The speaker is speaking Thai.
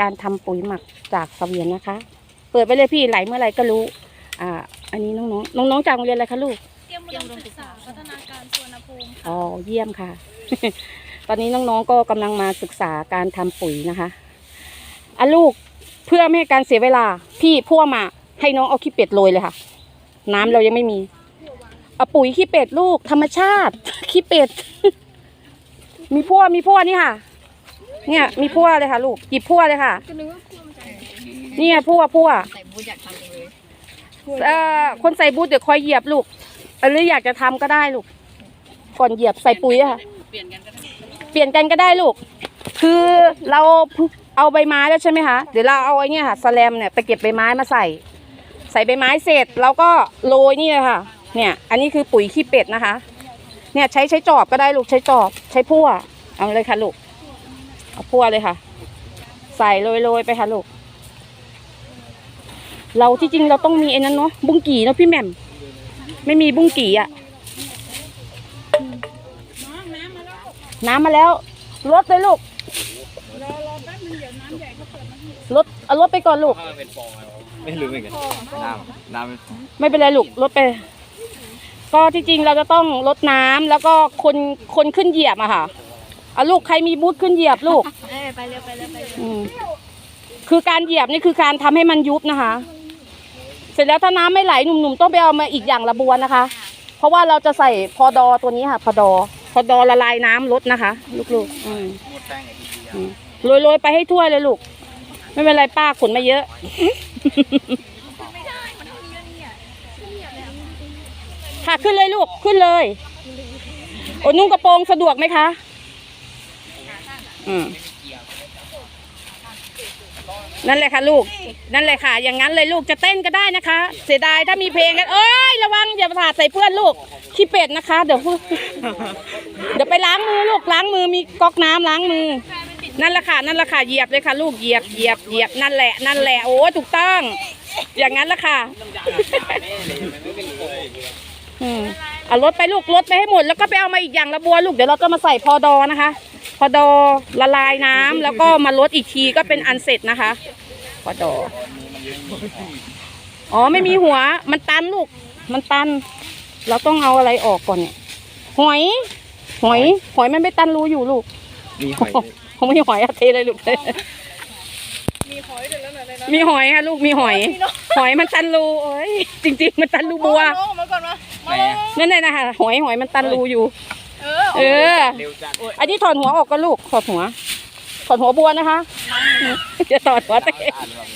การทำปุ๋ยหมักจากเสวียนนะคะ เปิดไปเลยพี่ไหลเมื่อไหรก็รู้อ่าอันนี้น้องๆน้องๆจากโรงเรียนอะไรคะลูกเตรียมอุดมศึกษาพัฒนาการสวนภูมิค่ะอ๋อเยี่ยมค่ะ ตอนนี้น้องๆก็กำลังมาศึกษาการทำปุ๋ยนะคะอะลูกเพื่อไม่ให้การเสียเวลาพี่พ่วมาให้น้องเอาขี้เป็ดโรยเลยค่ะ น้ำเรายังไม่มีเอาปุ๋ยขี้เป็ดลูกธรรมชาติขี้เป็ด มีพั่วมีพั่วนี่ค่ะ เนี่ยมีพั่วเลยค่ะ ลูกหยิบพั่วเลยค่ะก็นึกว่าพวกมันจะเนี่ยพั่วพั่วใส่บูทอยากทำเองเลยเอ่อคนใส่บูทเดี๋ยวคอยเหยียบลูกหรืออยากจะทำก็ได้ลูก ก่อนเหยียบใส่ปุ๋ยอะค่ะ เปลี่ยนกันก็ได้เปลี่ยนกันก็ได้ลูก คือเราเอาใบไม้แล้วใช่ไหมคะ เดี๋ยวเราเอาไอ้เนี่ยค่ะสแลมเนี่ยไปเก็บใบไม้มาใส่ ใส่ใบไม้เสร็จเราก็โรยนี่เลยค่ะ เนี่ย อันนี้คือปุ๋ยขี้เป็ดนะคะ เนี่ยใช้ใช้จอบก็ได้ลูกใช้จอบ ใช้พั่วเอาเลยค่ะลูก เอาพั่วเลยค่ะ ใส่โรยโรยๆไปค่ะลูก เราที่จริงเราต้องมีไอ้นั้นเนาะบุ้งกี่เนาะพี่แหม่ม ไม่มีบุ้งกี่อะน้ำมาแล้วรถเลยลูกรถเอารถไปก่อนลูก ถ้ามันเป็นฟองอะไม่รู้เหมือนกันน้ำน้ำเป็นฟองไม่เป็นไรลูกรถไป ก็ที่จริงเราจะต้องลดน้ำแล้วก็คนคนขึ้นเหยียบอะค่ะ เอาลูกใครมีบูทขึ้นเหยียบลูกเอ้ยไปเร็วไปเร็วไปเร็วอืมคือการเหยียบนี่คือการทำให้มันยุบนะคะ เสร็จแล้วถ้าน้ำไม่ไหลหนุ่มๆต้องไปเอามาอีกอย่างละบวนนะคะ เพราะว่าเราจะใส่พอดอตัวนี้ค่ะ พอดอ พอดอละลายน้ำลดนะคะ ลูกๆอืม นวดแป้งไอ้ทีเดียวอืมโรยๆไปให้ทั่วเลยลูก ไม่เป็นไรป้าขนมาเยอะ ค่ะขึ้นเลยลูกขึ้นเลย โอ้นุ่งกระโปรงสะดวกไหมคะ อืมนั่นแหละค่ะลูก นั่นแหละค่ะ อย่างนั้นเลยลูกจะเต้นก็ได้นะคะ เสียดายถ้ามีเพลงกันเอ้ยระวังอย่าผ่าดใส่เพื่อนลูกขี้เป็ดนะคะ เดี๋ยวเดี๋ยวไปล้างมือลูกล้างมือมีก๊อกน้ำล้างมือ นั่นแหละค่ะนั่นแหละค่ะเหยียบเลยค่ะ ลูกเหยียบเหยียบเหยียบนั่นแหละ นั่นแหละโอ้ถูกต้อง อย่างนั้นละค่ะอืมเอารถไปลูกรถไปให้หมดแล้วก็ไปเอามาอีกอย่างละบัวลูกเดี๋ยวเราก็มาใส่พอดอนะคะ พอดอละลายน้ำแล้วก็มาลดอีกทีก็เป็นอันเสร็จนะคะ พอดอ อ๋อไม่มีหัว มันตันลูก มันตัน เราต้องเอาอะไรออกก่อนเนี่ย หอย หอย หอยมันไม่ตันรูอยู่ลูก มีหอยคงไม่หอยอะเทเลยลูกมีหอยเดี๋ยวแล้วไหนนะมีหอยค่ะลูกมีหอย หอยมันตันรูโอ้ยจริง ๆ มันตันรูบัวน้องมาก่อนมาไหนอะนั่นน่ะนะคะหอยหอยมันตันรูอยู่ เออเออ เร็วจัดอันนี้ถอดหัวออกก็ลูกถอดหัวถอดหัวบัวนะคะจะถอดหัวตัวเองอ่านหรือเปล่า